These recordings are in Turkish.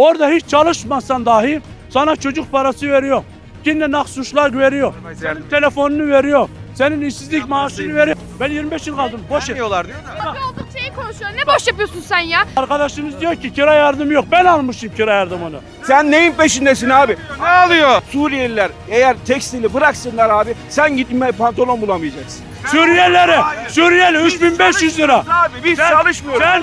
Orada hiç çalışmasan dahi sana çocuk parası veriyor. Yine naksuçlar veriyor. Senin telefonunu veriyor. Senin işsizlik maaşını veriyor. Ben 25 yıl kaldım. Boş ver. Vermiyorlar diyor da. Abi oldukça iyi konuşuyor. Ne boş yapıyorsun sen ya? Arkadaşımız diyor ki kira yardım yok. Ben almışım kira yardımını. Sen neyin peşindesin abi? Ne alıyor? Suriyeliler eğer tekstili bıraksınlar abi sen gitme pantolon bulamayacaksın. Suriyelilere, Suriyeli 3500 lira. Abi biz Sen- çalışmıyoruz. Sen,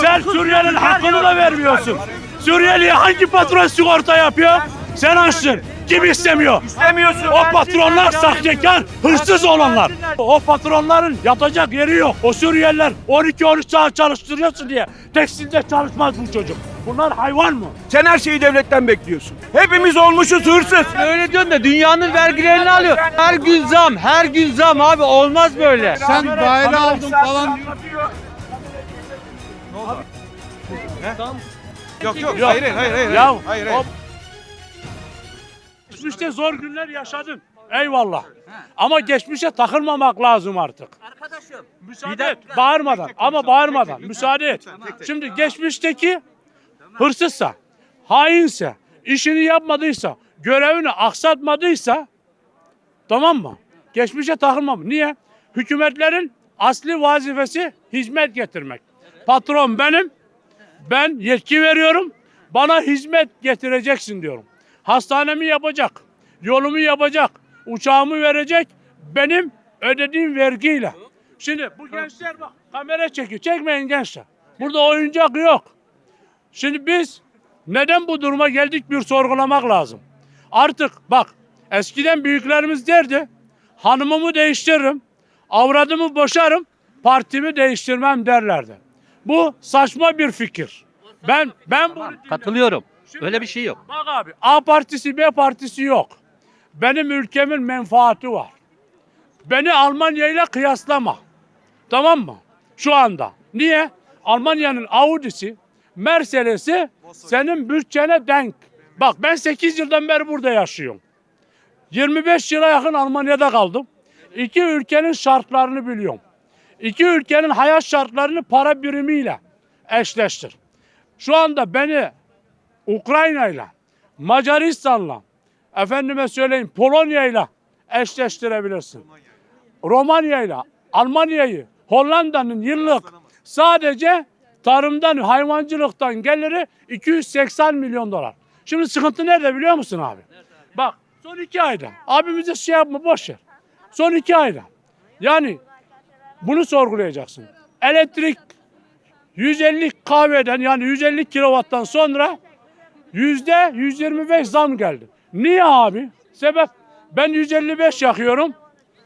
sen Suriyelinin hakkını da vermiyorsun. Suriyeli'ye hangi patron sigorta yapıyor? Sen açsın. Kim istemiyor? İstemiyorsun. O patronlar sahtekar, hırsız olanlar. O patronların yatacak yeri yok. O Suriyeliler 12-13 saat çalıştırıyorsun diye tekstilde çalışmaz bu çocuk. Bunlar hayvan mı? Sen her şeyi devletten bekliyorsun. Hepimiz olmuşuz hırsız. Öyle diyorsun da dünyanın vergilerini alıyor. Her gün zam, her gün zam abi olmaz böyle. Sen daire aldın falan. Yok yok. Yok. Hayır hayır hayır. hayır. Ya hayır, hayır. Geçmişte zor günler yaşadın. Eyvallah. Ama geçmişe takılmamak lazım artık. Arkadaşım. Müsaade et. Bağırmadan ama bağırmadan. Müsaade et. Şimdi geçmişteki hırsızsa, hainse, işini yapmadıysa, görevini aksatmadıysa tamam mı? Geçmişe takılmam. Niye? Hükümetlerin asli vazifesi hizmet getirmek. Patron benim. Ben yetki veriyorum. Bana hizmet getireceksin diyorum. Hastanemi yapacak. Yolumu yapacak. Uçağımı verecek. Benim ödediğim vergiyle. Şimdi bu gençler bak kamera çekiyor. Çekmeyin gençler. Burada oyuncak yok. Şimdi biz neden bu duruma geldik bir sorgulamak lazım. Artık bak eskiden büyüklerimiz derdi hanımımı değiştiririm, avradımı boşarım, partimi değiştirmem derlerdi. Bu saçma bir fikir. Ben ben bunu dinledim. Katılıyorum. Şimdi- Öyle bir şey yok. Bak abi A partisi B partisi yok. Benim ülkemin menfaati var. Beni Almanya ile kıyaslama. Tamam mı? Şu anda. Niye? Almanya'nın Audi'si, Mercedes'i senin bütçene denk. Bak ben 8 yıldan beri burada yaşıyorum. 25 yıla yakın Almanya'da kaldım. İki ülkenin şartlarını biliyorum. İki ülkenin hayat şartlarını para birimiyle eşleştir. Şu anda beni Ukrayna'yla, Macaristan'la, efendime söyleyeyim Polonya'yla eşleştirebilirsin. Romanya'yla, Almanya'yı, Hollanda'nın yıllık sadece tarımdan, hayvancılıktan geliri 280 milyon dolar. Şimdi sıkıntı nerede biliyor musun abi? Bak son iki ayda, abimize şey yapma boş ver. Son iki ayda. Yani bunu sorgulayacaksın. Elektrik 150 kahveden yani 150 kilovattan sonra yüzde 125 zam geldi. Niye abi? Sebep ben 155 yakıyorum.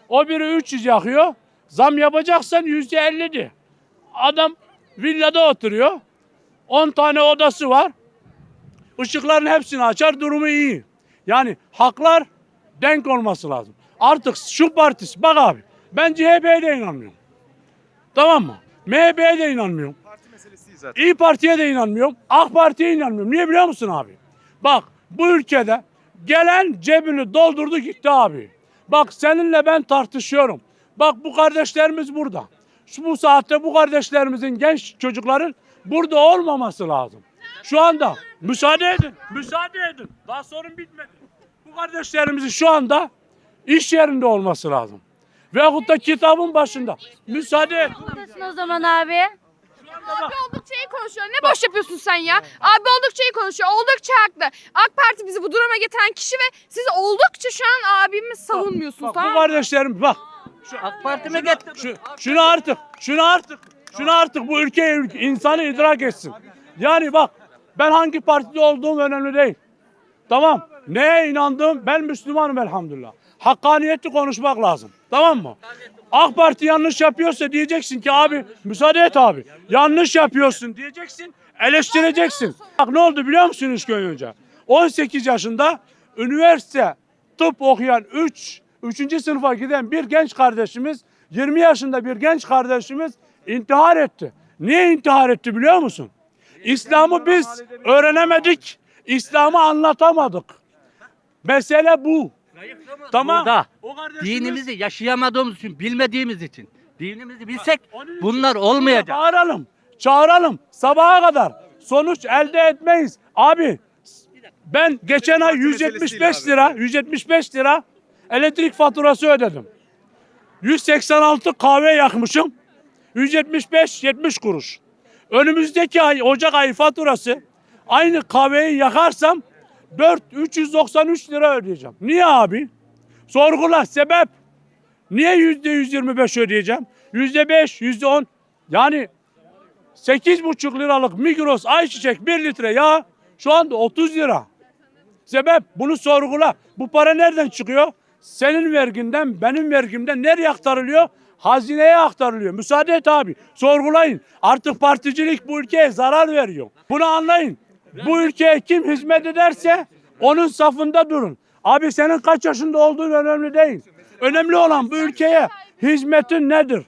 O biri 300 yakıyor. Zam yapacaksan yüzde 50'di. Adam villada oturuyor. 10 tane odası var. Işıkların hepsini açar durumu iyi. Yani haklar denk olması lazım. Artık şu partisi bak abi ben CHP'ye de inanmıyorum. Tamam mı? MHP'ye de inanmıyorum. Parti meselesi değil zaten. İyi Parti'ye de inanmıyorum. AK Parti'ye inanmıyorum. Niye biliyor musun abi? Bak bu ülkede gelen cebini doldurdu gitti abi. Bak seninle ben tartışıyorum. Bak bu kardeşlerimiz burada. Şu bu saatte bu kardeşlerimizin genç çocukların burada olmaması lazım. Şu anda müsaade edin. Müsaade edin. Daha sorun bitmedi. Bu kardeşlerimizin şu anda iş yerinde olması lazım. Veyahut da kitabın başında. Müsaade et. Neredesin o zaman abi? Abi oldukça iyi konuşuyor. Ne boş yapıyorsun sen ya? Abi oldukça iyi konuşuyor. Oldukça haklı. AK Parti bizi bu duruma getiren kişi ve siz oldukça şu an abimi savunmuyorsunuz Bak, tamam bu mı? kardeşlerim bak. AK Parti mi getirdi? Şu, şunu artık, şunu artık, şunu artık bu ülke, ülke insanı idrak etsin. Yani bak ben hangi partide olduğum önemli değil. Tamam. Neye inandığım ben Müslümanım elhamdülillah. Hakkaniyetli konuşmak lazım. Tamam mı? AK Parti yanlış yapıyorsa diyeceksin ki abi müsaade et abi. Yanlış yapıyorsun diyeceksin. Eleştireceksin. Bak ne oldu biliyor musun üç gün önce? 18 yaşında üniversite tıp okuyan 3 3. sınıfa giden bir genç kardeşimiz 20 yaşında bir genç kardeşimiz intihar etti. Niye intihar etti biliyor musun? İslam'ı biz öğrenemedik. İslam'ı anlatamadık. Mesele bu. Tamam. Burada O kardeşimiz- dinimizi yaşayamadığımız için, bilmediğimiz için. Dinimizi bilsek Onun için bunlar olmayacak. Bağıralım, çağıralım sabaha kadar. Sonuç elde etmeyiz. Abi ben geçen ay parti meselesi 175 değil abi. lira 175 lira elektrik faturası ödedim. 186 kahve yakmışım. 175 70 kuruş. Önümüzdeki ay Ocak ayı faturası aynı kahveyi yakarsam 4 393 lira ödeyeceğim. Niye abi? Sorgula sebep. Niye yüzde 125 ödeyeceğim? Yüzde 5, yüzde 10. Yani 8,5 liralık Migros ayçiçek 1 litre yağ şu anda 30 lira. Sebep bunu sorgula. Bu para nereden çıkıyor? Senin verginden, benim vergimden nereye aktarılıyor? Hazineye aktarılıyor. Müsaade et abi. Sorgulayın. Artık particilik bu ülkeye zarar veriyor. Bunu anlayın. Bu ülkeye kim hizmet ederse onun safında durun. Abi senin kaç yaşında olduğun önemli değil. Önemli olan bu ülkeye hizmetin nedir?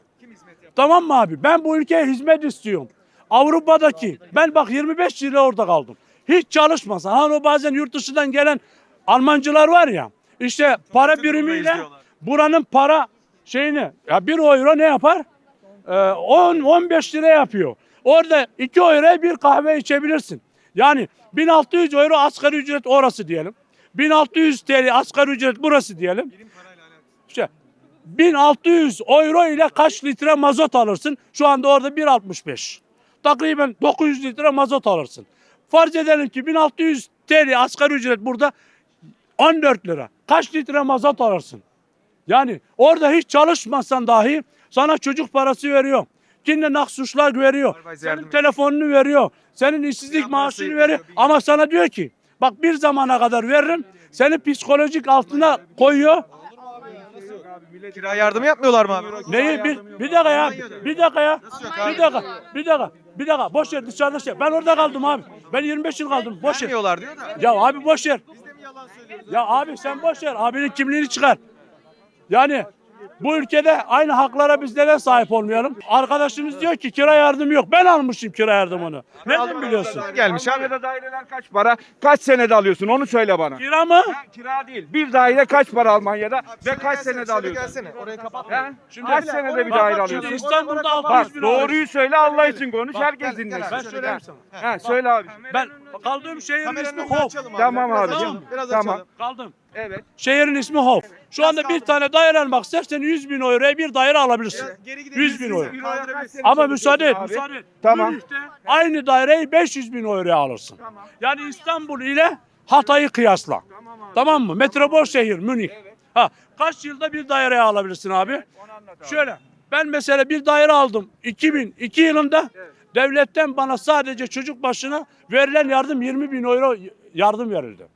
Tamam mı abi? Ben bu ülkeye hizmet istiyorum. Avrupa'daki ben bak 25 yıl orada kaldım. Hiç çalışmasan. Hani o bazen yurt dışından gelen Almancılar var ya. işte para birimiyle buranın para şeyini ya 1 euro ne yapar? Ee, 10 15 lira yapıyor. Orada 2 euroya bir kahve içebilirsin. Yani 1600 euro asgari ücret orası diyelim. 1600 TL asgari ücret burası diyelim. İşte 1600 euro ile kaç litre mazot alırsın? Şu anda orada 1.65. Takriben 900 litre mazot alırsın. Farz edelim ki 1600 TL asgari ücret burada 14 lira. Kaç litre mazot alırsın? Yani orada hiç çalışmasan dahi sana çocuk parası veriyor. Kimle naksuçlar veriyor. Senin telefonunu veriyor. Senin işsizlik maaşını veriyor. Ama sana diyor ki bak bir zamana kadar veririm. Seni psikolojik altına koyuyor. Kira yardımı yapmıyorlar mı abi? Neyi bir, bir dakika ya. Bir dakika ya. Bir dakika. Bir dakika. Bir dakika. Boş ver dışarıda şey. Ben orada kaldım abi. Ben 25 yıl kaldım. Boş ver. Vermiyorlar diyor da. Ya abi boş ver. Ya abi sen boş ver. Abinin kimliğini çıkar. Yani bu ülkede aynı haklara biz neden sahip olmayalım? Arkadaşınız diyor ki kira yardımı yok. Ben almışım kira yardımını. Nereden biliyorsun? Gelmiş abi. Almanya'da daireler kaç para? Kaç senede alıyorsun onu söyle bana. Kira mı? Ha, kira değil. Bir daire kaç para Almanya'da ve kaç Gelsene, senede alıyorsun? Gelsene. Orayı kapat. He? Şimdi- kaç senede bir Bak, daire şimdi alıyorsun? İstanbul'da Bak 600 bin alıyorsun. doğruyu söyle Allah için konuş Bak, herkes dinlesin. abi, Ben söyleyeyim sana. Ha, söyle abi. Ben kaldığım şehrin ismi Kameranın önünü Hof. açalım abi. Tamam Biraz abicim. açalım, Biraz Tamam. açalım. Kaldım. Evet. Şehrin ismi Hof. Şu anda bir tane daire almak istersen 100 bin euroya bir daire alabilirsin. Geri gidelim. 100 bin euro. Ama müsaade et, Abi. müsaade et. Tamam. Aynı daireyi 500 bin euroya alırsın. Yani İstanbul ile Hatay'ı kıyasla. Tamam, mı? Metropol şehir Münih. Ha, kaç yılda bir daire alabilirsin abi? Şöyle, ben mesela bir daire aldım 2002 yılında. Devletten bana sadece çocuk başına verilen yardım 20 bin euro yardım verildi.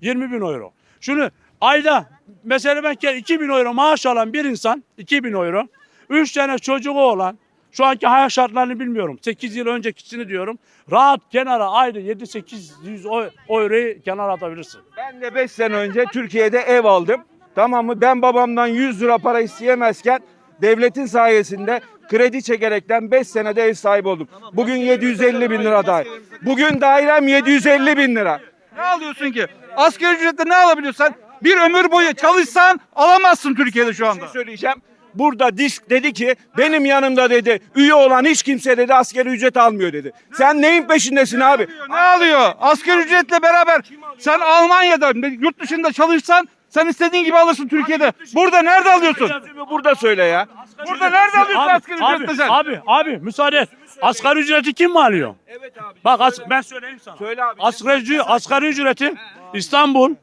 20 bin euro. Şunu ayda mesela ben ke- 2 bin euro maaş alan bir insan 2 bin euro 3 tane çocuğu olan şu anki hayat şartlarını bilmiyorum. 8 yıl öncekisini diyorum. Rahat kenara ayda 7-800 o- euroyu kenara atabilirsin. Ben de 5 sene önce Türkiye'de ev aldım. Tamam mı? Ben babamdan 100 lira para isteyemezken devletin sayesinde kredi çekerekten 5 senede ev sahibi oldum. Bugün 750 bin lira daire. Bugün dairem 750 bin lira. Ne alıyorsun ki? Asgari ücretle ne alabiliyorsan bir ömür boyu çalışsan alamazsın Türkiye'de şu Bir anda. şey söyleyeceğim. Burada disk dedi ki benim yanımda dedi üye olan hiç kimse dedi askeri ücret almıyor dedi. Sen neyin peşindesin abi? Ne alıyor? Asgari ücretle beraber sen Almanya'da yurt dışında çalışsan sen istediğin gibi alırsın Türkiye'de. Burada nerede alıyorsun? Burada söyle ya. Burada nerede alıyorsun Abi, asgari abi, ücretle sen? Abi, abi müsaade et. Asgari ücreti kim mi alıyor? Evet abi. Bak as- ben söyleyeyim sana. Söyle abi. Asgari, ücret- asgari ücreti İstanbul,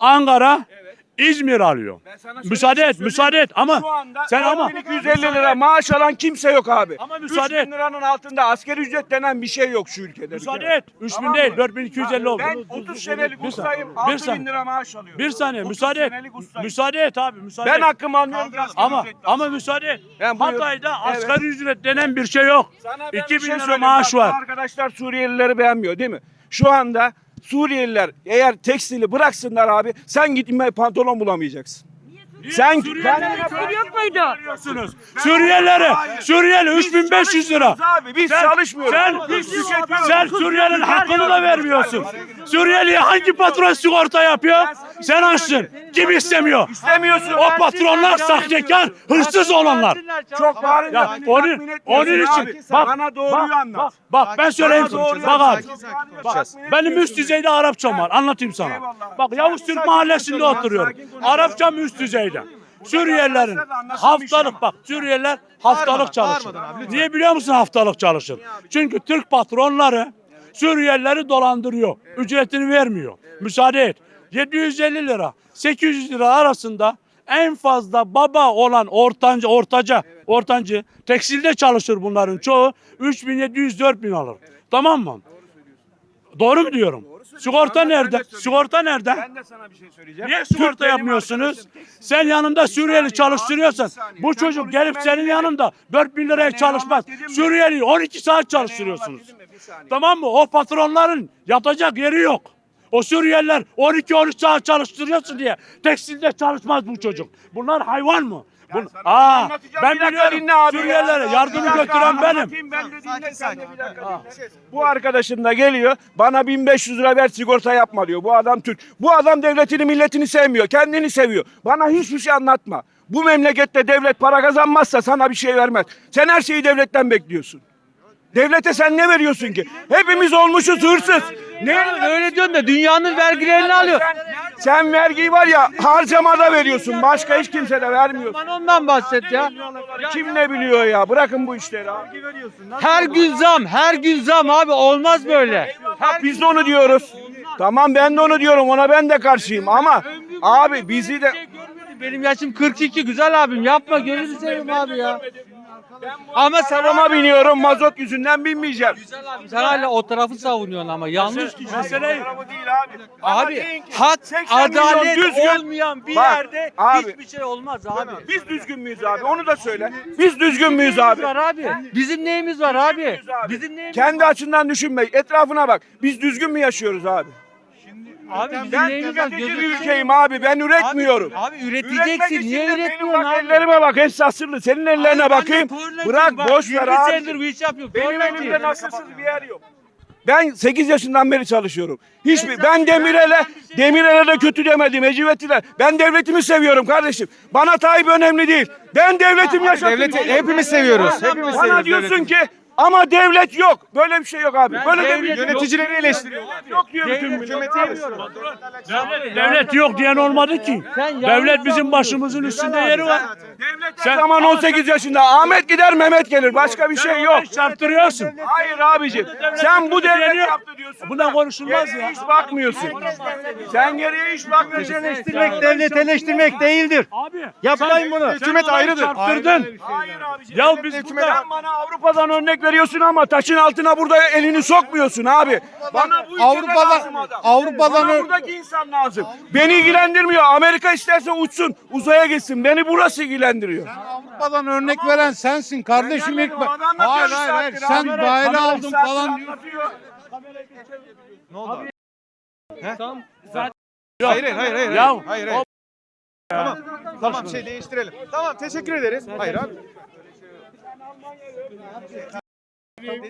Ankara, İzmir alıyor. Müsaade et, müsaade et ama sen ama 250 lira maaş alan kimse yok abi. Ama müsaade 3000 liranın altında asgari ücret denen bir şey yok şu ülkede. müsaade et. 3000 Tamam değil, mı? 4250 oldu. Ben 30 senelik ustayım. saniye, bir 6000 saniye. lira maaş alıyorum. Bir saniye 30 müsaade et. Müsaade et abi, müsaade Ben et. hakkımı anlıyorum. Ama ama müsaade et. Hatay'da Evet. asgari ücret denen bir şey yok. Sana ben bir 2000 şey lira maaş var. Arkadaşlar Suriyelileri beğenmiyor değil mi? Şu anda Suriyeliler eğer tekstili bıraksınlar abi sen gitme pantolon bulamayacaksın. Sen Suriyelilere köy yok muydu? Suriyelilere, Suriyeli 3500 lira. Abi biz Sen- çalışmıyoruz. Sen, Biz tüketiyoruz. sen Suriyelinin hakkını da vermiyorsun. Suriyeli'ye hangi patron sigorta yapıyor? Sen açsın. Kim istemiyor? İstemiyorsun. O patronlar sahtekar, hırsız olanlar. Çok bağırınca Ya onun, onun için bak, bana doğruyu bak, anlat. Bak, bak ben söyleyeyim sana. Bak abi. Bak, benim üst düzeyde Arapçam var. Anlatayım sana. Bak Yavuz Türk mahallesinde oturuyorum. Arapçam üst düzeyde. Suriyelilerin haftalık bak Suriyeliler haftalık çalışır. Niye biliyor musun haftalık çalışır? Çünkü Türk patronları Suriyelileri dolandırıyor. Ücretini vermiyor. Müsaade et. 750 lira 800 lira arasında en fazla baba olan ortancı ortaca ortancı tekstilde çalışır bunların çoğu 3700 4000 alır. Tamam mı? Doğru mu diyorum? Sigorta nerede? Sigorta nerede? Ben de sana bir şey söyleyeceğim. Niye sigorta yapmıyorsunuz? Sen yanında Suriyeli saniye. bu çocuk gelip senin yanında 4000 liraya Ben çalışmaz. Suriyeli 12 saat çalıştırıyorsunuz. Tamam mı? O patronların yatacak yeri yok. O Suriyeliler 12-13 saat çalıştırıyorsun diye tekstilde çalışmaz bu çocuk. Bunlar hayvan mı? Bun- Sana Aa, ben biliyorum dinle abi ya. Suriyelilere dakika götüren benim. Ben de dinle, Sakin sen de bir dakika dinle. Bu arkadaşım da geliyor bana 1500 lira ver sigorta yapma diyor. Bu adam Türk. Bu adam devletini milletini sevmiyor. Kendini seviyor. Bana hiçbir şey anlatma. Bu memlekette devlet para kazanmazsa sana bir şey vermez. Sen her şeyi devletten bekliyorsun. Devlete sen ne veriyorsun ki? Hepimiz olmuşuz hırsız. Ne Öyle diyorsun da dünyanın vergilerini alıyor. Sen vergiyi var ya harcamada veriyorsun. Başka hiç kimse de vermiyor. Bana ondan bahset ya. Kim ne biliyor ya? Bırakın bu işleri abi. Her gün zam, her gün zam abi olmaz böyle. Ha, biz de onu diyoruz. Tamam ben de onu diyorum. Ona ben de karşıyım ama abi bizi de Benim yaşım 42 güzel abim yapma gözünü seveyim abi ya. Ama sen arama biniyorum mazot yüzünden binmeyeceğim. Güzel abi sen hala o tarafı savunuyorsun ama yanlış düşünüyorsun. Mesele değil abi. Abi hat 80 milyon adalet düzgün- olmayan bir Bak, yerde abi. hiçbir şey olmaz abi. Biz düzgün müyüz abi? Onu da söyle. Biz düzgün müyüz abi? var abi? Bizim neyimiz var abi? Bizim neyimiz Kendi açından düşünme. Etrafına bak. Biz düzgün mü yaşıyoruz abi? Abi Ben var? tüketici bir ülkeyim abi. Ben üretmiyorum. Abi, abi üreteceksin. Niye üretmiyorsun bak abi? Ellerime bak. Hepsi asırlı. Senin ellerine Abi, bakayım. ben de tornacıyım. Bırak Bak, boş ver 20 abi. senedir bu işi yapıyorum. Benim Tornacıyım. elimde nasılsız bir yer yok. Ben 8 yaşından beri çalışıyorum. Hiçbir ben Demirel'e Demirel'e de kötü demedim Ecevit'le. Ben devletimi seviyorum kardeşim. Bana Tayyip önemli değil. Ben devletim yaşatayım. Devleti hepimiz seviyoruz. Hepimiz Bana seviyoruz diyorsun devleti. ki ama devlet yok. Böyle bir şey yok abi. Ben Böyle de bir devlet- Yöneticileri eleştiriyorlar. yok diyor bütün Devlet millet. yok devlet yok diyen olmadı ki. Sen Devlet bizim başımızın üstünde yeri var. Devlet her Sen- zaman 18 yaşında. Ahmet gider Mehmet gelir. Başka bir şey yok. Çarptırıyorsun. Hayır abicim. Sen bu devlet deniyor. yaptı diyorsun. Buna konuşulmaz Geriye ya. hiç bakmıyorsun. Sen geriye hiç bakmıyorsun. Eleştirmek devlet eleştirmek değildir. Abi Yapmayın bunu. Hükümet ayrıdır. Çarptırdın. Hayır abicim. Ya devlet biz hükümet- burada- Sen bana Avrupa'dan örnek veriyorsun ama taşın altına burada elini sokmuyorsun abi. Bana bu ülkede Avrupa'dan- lazım adam. Avrupa'dan Bana ö- buradaki insan lazım. Beni ilgilendirmiyor. Amerika isterse uçsun, uzaya gitsin. Beni burası ilgilendiriyor. Avrupa'dan örnek veren sensin kardeşim ilk. Adam anlatıyor Hayır bir hayır hayır saattir sen abi. daire Kamera bir aldın saattir falan. anlatıyor. Ne oldu abi? Yok. Hayır hayır hayır. hayır. Ya, hayır hayır. Tamam. Tamam şey değiştirelim. Tamam teşekkür ederiz. Hayır abi. Did,